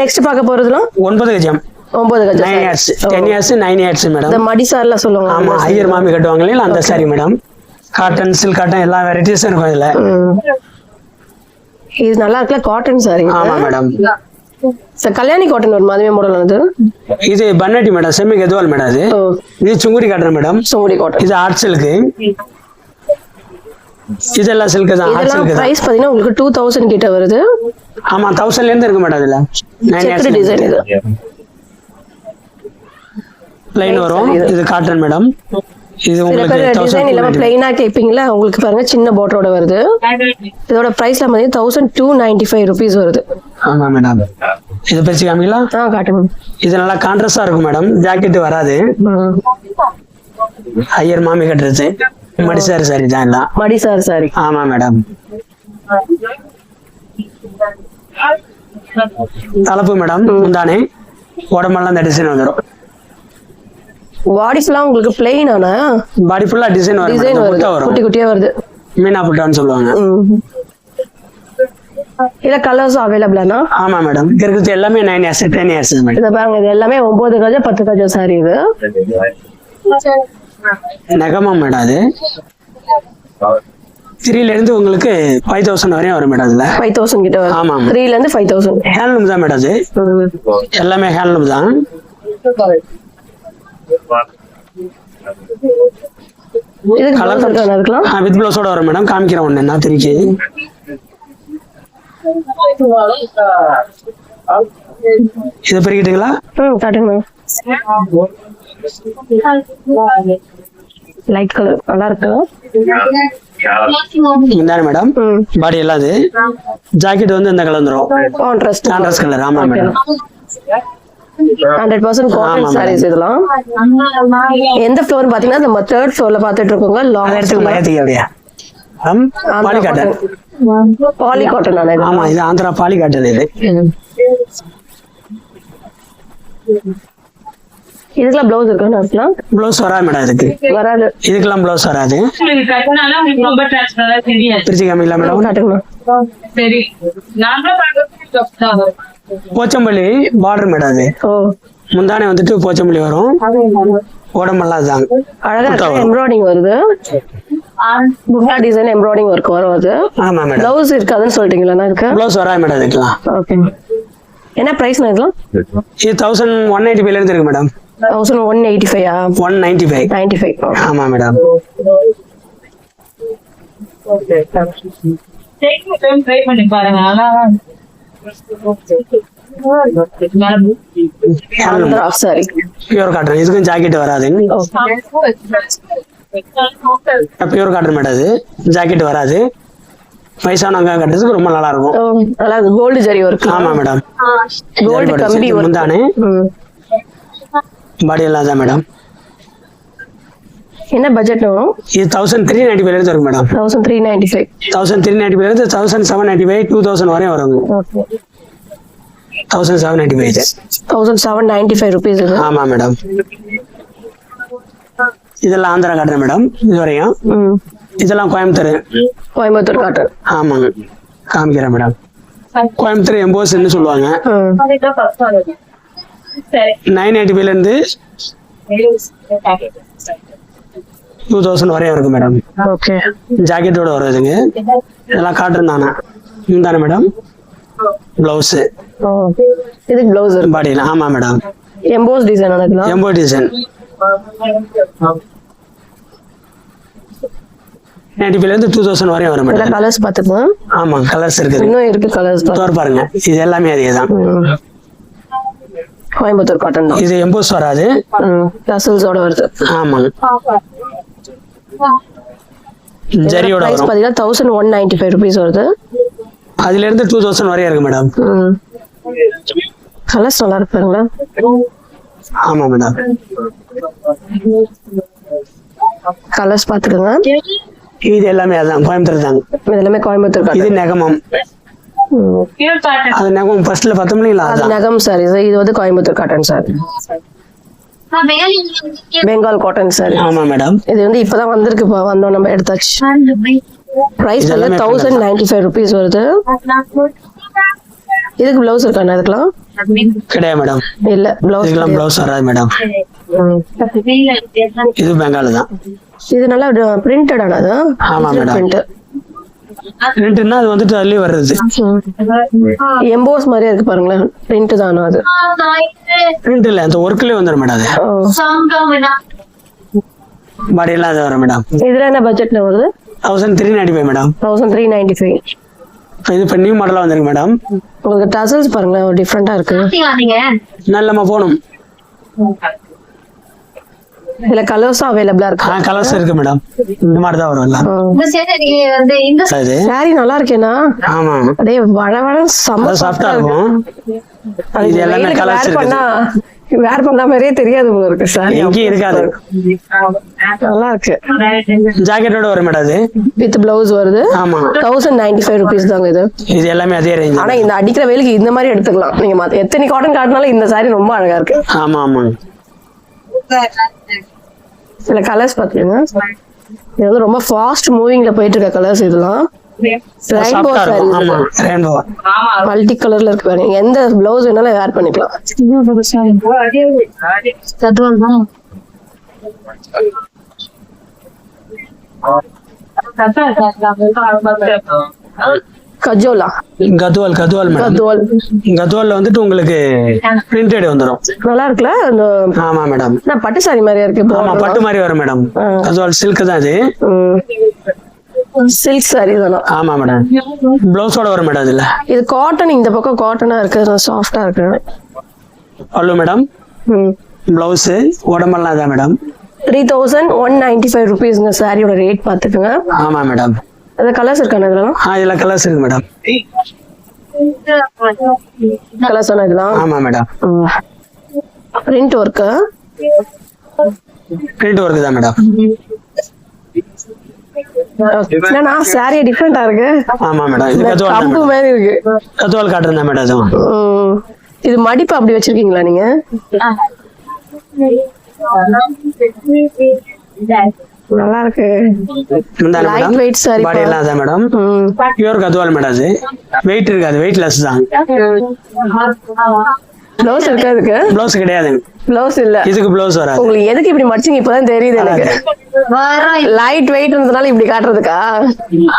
Next பார்க்க போறதுலாம்? ஒன்பது கஜம். ஒன்பது கஜம். Nine years ten years nine years இந்த மேடம் மடிசார்ல சொல்லுவாங்க. ஆமா ஐயர் மாமி கட்டுவாங்க இல்லையா அந்த sari madam cotton silk cotton எல்லா வெரைட்டிஸும் இருக்கும் இதுல. இது நல்லா இருக்குல்ல காட்டன் சாரி ஆமா மேடம் சார் கல்யாணி காட்டன் ஒரு மாதிரி மாடல் அது இது பன்னாட்டி மேடம் செம்மி கெதுவால் மேடம் அது ஓ. இது சுங்குடி காட்டன் மேடம் சோடி காட்டன் இது ஆர்ட் சில்க்கு இதெல்லாம் சில்க் தான் ஆர்ட் இதெல்லாம் சில்க் தான். பிரைஸ் பாத்தீங்கன்னா உங்களுக்கு டூ தௌசண்ட் கிட்ட வருது. ஆமா தௌசண்ட்ல இருந்து இருக்கு மேடம் இதுல டிசைன் இது. வரும். இது காட்டன் மேடம் இது உங்களுக்கு டிசைன் இல்லாம பிளைனா கேட்பீங்களா உங்களுக்கு பாருங்க சின்ன போட்டோட வருது. இதோட பிரைஸ்ல பாத்தீங்கன்னா thousand two ninety five rupees வருது. ஆமா மேடம் இது பிரிச்சு காமிக்கலாம் ஆ காட்டுங்க இது நல்லா கான்ட்ரஸ்டா இருக்கும் மேடம் ஜாக்கெட் வராது. ஐயர் மாமி கட்டுறது. மடிசாரி சாரி தான் எல்லாம். மடி சார் சாரி ஆமா மேடம் தலப்பு மேடம் முந்தானே. உடம்பெல்லாம் இந்த டிசைன் வந்துடும் பாடிஸ்லாம் உங்களுக்கு பிளெயின் ஆனா? பாடி ஃபுல்லா டிசைன் வரும் டிசைன். வருது குட்டி குட்டியா வருது. மீனா புட்டான்னு சொல்லுவாங்க. இல்ல கலர்ஸ் அவைலபிளானா ஆமா மேடம். இருக்கிறது எல்லாமே nine years ten years madam. இத பாருங்க இது எல்லாமே ஒன்பது கஜம் பத்து கஜம் சாரி இது. நெகமா மேடம் அது. த்ரீல இருந்து உங்களுக்கு ஃபைவ் தௌசண்ட் வரையும் வரும் மேடம் அதுல ஃபைவ் தௌசண்ட் கிட்ட வருது ஆமா, ஆமா. த்ரீல இருந்து ஃபைவ் தௌசண்ட் ஹேண்ட்லூம் தான் மேடம் அது எல்லாமே ஹேண்ட்லூம் தான். Colour கலர் இருக்கலாம் வித் பிளவுஸோட வரும் மேடம் காமிக்கிறேன் ஒண்ணு என்ன திருக்கி. இதை பிரிக்கிட்டுங்களா? ம் காட்டுங்க லைட் கலர் நல்லா இருக்கு? இந்தானே மேடம் பாடி எல்லாம் அது ஜாக்கெட் வந்து இந்த கலர் வந்துரும். கான்ட்ராஸ்ட் கான்ட்ராஸ்ட் கலர் ஆமா madam hundred percent cotton. Sarees இதெல்லாம். எந்த ஃப்ளோர் பாத்தீங்கன்னா நம்ம தேர்ட் ஃப்ளோர்ல பாத்துட்டு இருக்கோங்க லாங் மயத்துக்கு அப்படியா. பாலி காட்டன் பாலி காட்டன் ஆமா இது ஆந்திரா பாலி காட்டன் இது இதுக்கெல்லாம் பிளவுஸ் இருக்கான்னு இருக்கலாம் ப்ளவுஸ் வராது மேடம் இதுக்கு. வராது. இதுக்கெல்லாம் ப்ளவுஸ் வராது. பிரிச்சு காமிக்கலாம் மேடம் காட்டுங்க சரி. போச்சம்பள்ளி பார்டர் மேடம் அது. ஓ. முந்தானே வந்துட்டு போச்சம்பள்ளி வரும். உடம்பெல்லாம் தான் அழகா இருக்கு. எம்ப்ராய்டிங் வருது. புட்டா டிசைன் எம்ப்ராய்டிங் ஒர்க் வரும் அது. ஆமா மேடம் பிளவுஸ் இருக்காதுன்னு சொல்லிட்டீங்களா இருக்கு ப்ளவுஸ் வராது மேடம் இதுக்கெல்லாம். ஓகே என்ன பிரைஸ் இதெல்லாம்? இது தௌசண்ட் ஒன் எயிட்டி ஃபைவ்ல இருந்து இருக்கு madam thousand one eighty five one ninety five ninety five ஆமா மேடம் பண்ணி பாருங்க. நல்லா பியூர் காட்டன் இதுக்கும் ஜாக்கெட் வராது. பியூர் காட்டன் மேடம் அது. ஜாக்கெட் வராது. வயசானவங்க கட்டுறதுக்கு ரொம்ப நல்லா இருக்கும். நல்லா கோல்டு ஜரி ஒர்க் ஆமா மேடம் கோல்டு கம்பி முந்தானே. பாடி எல்லாம் தான் மேடம் என்ன பட்ஜெட் வரும் இது தௌசண்ட் த்ரீ நைன்டி ஃபைவ்ல இருந்து வரும் madam thousand three ninety five thousand three ninety five இருந்து thousand seven ninety five two thousand வரையும் வரும் thousand seven ninety five thousand seven ninety five rupees ஆமா மேடம் இதெல்லாம் ஆந்திரா காட்டுறேன் மேடம் இது வரையும் இதெல்லாம் கோயம்புத்தூர் கோயம்புத்தூர் காட்டன் ஆமாங்க காமிக்கிறேன் மேடம் கோயம்புத்தூர் எம்போஸ்ன்னு சொல்லுவாங்க நைன் எயிட்டி ஃபைவ்ல இருந்து டூ தௌசண்ட் வரையும் இருக்கு மேடம் ஓகே ஜாக்கெட்டோட வருதுங்க இதெல்லாம் காட்டுறேன் தானே? தானே மேடம் பிளவுஸு ஓ இதுக்கு பிளவுஸ் பாடியில் ஆமா madam emboss design emboss design இருந்து டூ தௌசண்ட் வரையும் வரும் மேடம் கலர்ஸ் பார்த்துக்கலாம். ஆமா கலர்ஸ் இருக்குது. இன்னும் இருக்கு கலர்ஸ் பாருங்க. இது எல்லாமே அதே தான் கோயம்புத்தூர் காட்டன் தான். இது எம்போஸ் வராது. டசல்ஸோட வருது. ஆமாங்க. ஜரியோட வரும். பார்த்தீங்கன்னா thousand one ninety five rupees வருது. அதுல இருந்து டூ தௌசண்ட் வரையும் இருக்கு மேடம் கலர்ஸ் நல்லா இருப்பாங்களா ஆமா மேடம் கலர்ஸ் பார்த்துக்கோங்க. இது எல்லாமே அதான் கோயம்புத்தூர் தாங்க. இது எல்லாமே கோயம்புத்தூர் இது நெகமம். அது நெகம் ஃபர்ஸ்ட்ல பார்த்தோம்னா இல்ல அது நகம் சாரி இது வந்து Coimbatore cotton sari Bengal cotton sari ஆமா மேடம் இது வந்து இப்பதான் வந்திருக்கு இப்போ வந்தோம் நம்ம எடுத்தாச்சு. பிரைஸ் இது வந்து எல்லாமே தௌசண்ட் நைன்டி ஃபைவ் ருபீஸ் வருது. இதுக்கு பிளவுஸ் இருக்காண்ணா இதுக்கெல்லாம்? கிடையாது மேடம் இல்ல பிளவுஸ் இதுக்கெல்லாம் ப்ளவுஸ் வராது மேடம் இது பெங்கால் தான். இது நல்லா பிரிண்டட் ஆனது ஆமா மேடம். பிரிண்ட் ரெண்டுன்னா அது வந்துட்டு அதுலயே வர்றது. எம்போஸ் மாதிரியே இருக்கு பாருங்களேன். பிரிண்ட் தானா அது? பிரிண்ட் இல்ல அந்த ஒர்க்லயே வந்துடும் மேடம் அது. பாடியெல்லாம் அது வரும் மேடம். இதுல என்ன பட்ஜெட்ல வருது? Thousand three ninety five madam. Thousand three ninety five இது இப்போ நியூ மாடலாக வந்திருக்கு மேடம். உங்களுக்கு டசல்ஸ் பாருங்களேன் ஒரு டிஃப்ரெண்டா இருக்கு. நல்லம்மா போகணும். இதுல கலர்ஸும் அவைலபிளா இருக்கு? ஆ கலர்ஸ் இருக்கு மேடம் இந்த மாதிரி தான் வரும் எல்லாம் சாரி நல்லா இருக்கேனா? ஆமா. அப்படியே வழ வழ செம்ம அது சாஃப்டா இருக்கும். இது எல்லாமே கலர்ஸ் பண்ணா வேர் பண்ண மாதிரியே தெரியாது போல இருக்கு சாரி எங்கேயும் இருக்காது. நல்லா இருக்கு. ஜாக்கெட்டோட வரும் மேடம் அது. வித் பிளவுஸ் வருது. ஆமா. தௌசண்ட் நைன்டி ஃபைவ் ருபீஸ் தாங்க இது. இது எல்லாமே அதே ரேஞ்ச் ஆனா இந்த அடிக்கிற வெயிலுக்கு இந்த மாதிரி எடுத்துக்கலாம். நீங்க மத்த எத்தனை காட்டன் காட்டினாலும் இந்த சாரி ரொம்ப அழகா இருக்கு. ஆமா ஆமாங்க இதுல கலர்ஸ் பாத்துக்கோங்க இது வந்து ரொம்ப ஃபாஸ்ட் மூவிங்ல போயிட்டு இருக்க கலர்ஸ் இதெல்லாம். மல்டி கலர்ல இருக்கு பாருங்க. எந்த பிளவுஸ் வேணாலும் வேர் பண்ணிக்கலாம். கஜோலா. கதுவால் கதுவால் கஜோல் கதுவால்ல வந்துட்டு உங்களுக்கு பிரிண்டட் வந்துடும் நல்லா இருக்குல்ல? அந்த ஆமா மேடம். நான் பட்டு சாரி மாதிரியா இருக்கு ஆமா பட்டு மாதிரி வரும் மேடம். கதுவால் சில்க் தான் அது. சில்க் சாரி தானா? ஆமா மேடம். பிளவுஸோட வரும் மேடம் இதுல இது காட்டன் இந்த பக்கம் காட்டனா இருக்கு. சாஃப்டா இருக்கு. பல்லு மேடம். பிளவுஸ் உடம்பெல்லாம் இதான் madam. Three thousand one ninety five ருபீஸ்ங்க சாரியோட ரேட் பார்த்துக்குங்க. ஆமா மேடம். அது கலர்ஸ் இருக்கான இதெல்லாம்? ஆ இதுல கலர்ஸ் இருக்கு மேடம் கலர்ஸ் தானே இதெல்லாம்? ஆமா madam print work print work தான் மேடம் என்னன்னா சாரி டிஃப்ரெண்டா இருக்கு? ஆமா மேடம் இது மேடம் மாதிரி இருக்கு. கதுவால் காட்டுறேன் தான் மேடம் அதுவும். இது மடிப்பு அப்படி வச்சிருக்கீங்களா நீங்க? நல்லா இருக்கு மேடம் weight saree பாடி எல்லாம் அதான் மேடம். பியூர் கதுவால் மேடம் அது. வெயிட் இருக்காது வெயிட்லெஸ் தான். பிளவுஸ் இருக்கா இதுக்கு பிளவுஸ் கிடையாது. பிளவுஸ் இல்ல. இதுக்கு பிளவுஸ் வராது. உங்களுக்கு எதுக்கு இப்படி மடிச்சீங்க? இப்பதான் தெரியுது எனக்கு. லைட் வெயிட் இருந்ததுனால இப்படி காட்டுறதுக்கா?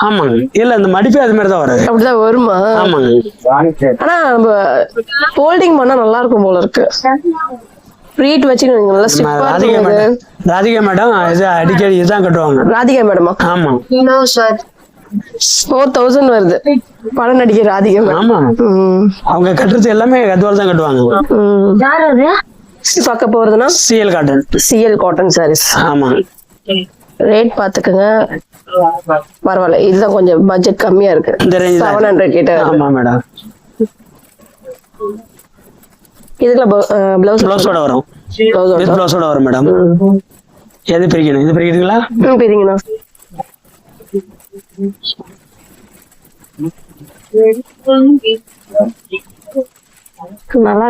ஆமாங்க இல்ல இந்த மடிப்பு அது மாதிரி தான் வராது. அப்படிதான் வருமா? ஆமாங்க ஆனா நம்ம ஃபோல்டிங் பண்ணா நல்லா இருக்கும் போல இருக்கு. ப்ரீட் வச்சு நல்லா ராதிகா மேடம் ராதிகா மேடம் இது அடிக்கடி இதுதான் கட்டுவாங்க. ராதிகா மேடமா? ஆமா. ஃபோர் தௌசண்ட் வருது. படம் நடிகை ராதிகா ஆமா. அவங்க கட்டுறது எல்லாமே கதுவால் தான் கட்டுவாங்க. பார்க்க போறதுன்னா? CL cotton CL cotton sarees ஆமா. ரேட் பாத்துக்கோங்க பரவாயில்ல. இதுதான் கொஞ்சம் பட்ஜெட் கம்மியா இருக்கு. இந்த ரேஞ்ச் செவன் ஹண்ட்ரட் கிட்ட. ஆமா மேடம். இதுக்குள்ள பிளவுஸ் பிளவுஸோட வரும். வித் பிளவுஸோட வரும் மேடம் எது பிரிக்கணும்? இது பிரிக்கிறீங்களா? பெரியங்கண்ணா நல்லா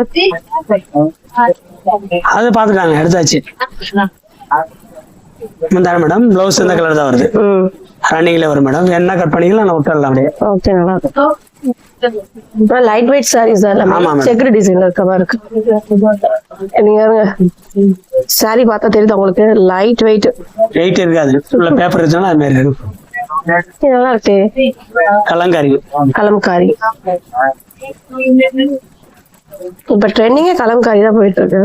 அது பாத்துட்டாங்க எடுத்தாச்சு. முந்தான மேடம் பிளவுஸ் இந்த கலர் தான் வருது. ரன்னிங்ல வரும் மேடம் என்ன கட் பண்ணிக்கலாம் நான் விட்டுறலாம் அப்படியே. ஓகே நல்லா லைட் வெயிட் சாரீஸ் தான் எல்லாமே. செக்குடு டிசைன்ல இருக்க மாதிரி இருக்கு. நீங்க சாரி பார்த்தா தெரியுது உங்களுக்கு? லைட் வெயிட் வெயிட் இருக்காது உள்ள பேப்பர் இருந்துச்சுன்னா அது மாதிரி இருக்கும். நல்லா இருக்கு. கலங்காரி. கலம்காரி. இப்ப ட்ரெண்டிங்கே கலம்காரி தான் போயிட்டு இருக்கு.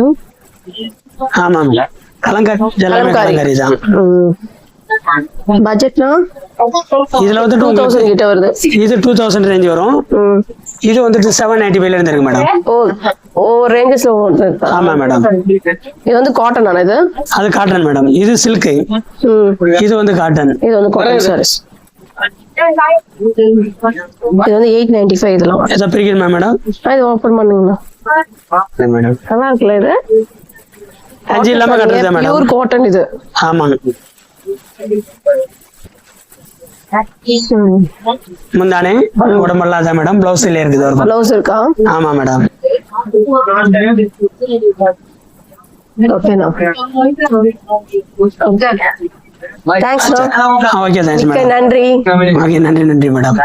ஆமா மேடம் கலங்காரி கலம்காரி. தான் பட்ஜெட்னா இதுல வந்துட்டு டூ தௌசண்ட் கிட்ட வருது. இது டூ தௌசண்ட் ரேஞ்ச் வரும். இது வந்துட்டு செவன் நைன்டி ஃபைவ்ல இருந்து இருக்கு மேடம் ஓ ஓ ரேஞ்சஸ்ல ஆமா மேடம் இது வந்து காட்டன் ஆனா இது? அது காட்டன் மேடம் இது சில்க். இது வந்து காட்டன் இது வந்து காட்டன் சாரீஸ் இது வந்து எயிட் நைன்டி ஃபைவ் இதெல்லாம். எதை பிரிக்கணுமா மேடம் இது ஓப்பன் பண்ணுங்கண்ணா மேடம் நல்லா இருக்குல்ல இது? அஞ்சு இல்லாம கட்டுறது மேடம் பியூர் காட்டன் இது. ஆமாங்க. முந்தானே? உடம்பெல்லாம் அதான் மேடம்? பிளவுஸ் இல்ல இருக்குது ஒரு பிளவுஸ் இருக்கா? ஆமா மேடம். ஓகே தேங்க்ஸ் ஓகே நன்றி நன்றி மேடம்.